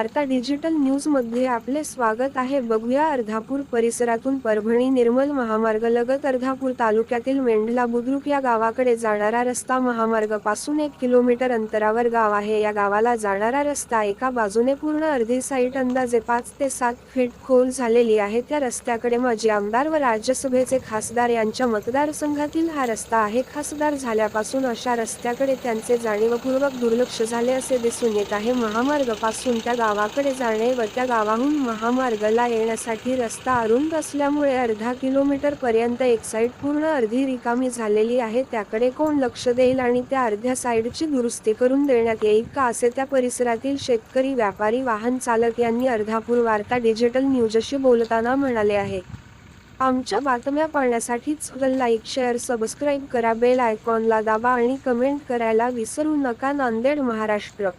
वार्ता डिजिटल न्यूजमध्ये आपले स्वागत आहे. बघूया अर्धापूर परिसरातून परभणी निर्मल महामार्ग लगत अर्धापूर तालुक्यातील मेंढला बुद्रुक या गावाकडे जाणारा रस्ता महामार्गापासून एक किलोमीटर अंतरावर गाव आहे. या गावाला जाणारा रस्ता एका बाजूने पूर्ण अर्धी साईट अंदाजे पाच ते सात फीट खोल झालेली आहे. त्या रस्त्याकडे माजी आमदार व राज्यसभेचे खासदार यांच्या मतदारसंघातील हा रस्ता आहे. खासदार झाल्यापासून अशा रस्त्याकडे त्यांचे जाणीवपूर्वक दुर्लक्ष झाले असे दिसून येत आहे. महामार्गापासून त्या गावाकडे जाणे व त्या गावाहून महामार्गाला येण्यासाठी रस्ता अरुंद असल्यामुळे अर्धा किलोमीटर पर्यंत एक साईड पूर्ण अर्धी रिकामी झालेली आहे. त्याकडे कोण लक्ष देईल आणि त्या अर्ध्या साईडची दुरुस्ती करून देण्यात येईल का असे त्या परिसरातील शेतकरी व्यापारी वाहन चालक यांनी अर्धापूर वार्ता डिजिटल न्यूजशी बोलताना म्हणाले आहे. आमच्या बातम्या पाहण्यासाठी लाईक शेअर सबस्क्राईब करा बेल आयकॉनला दाबा आणि कमेंट करायला विसरू नका. नांदेड महाराष्ट्र.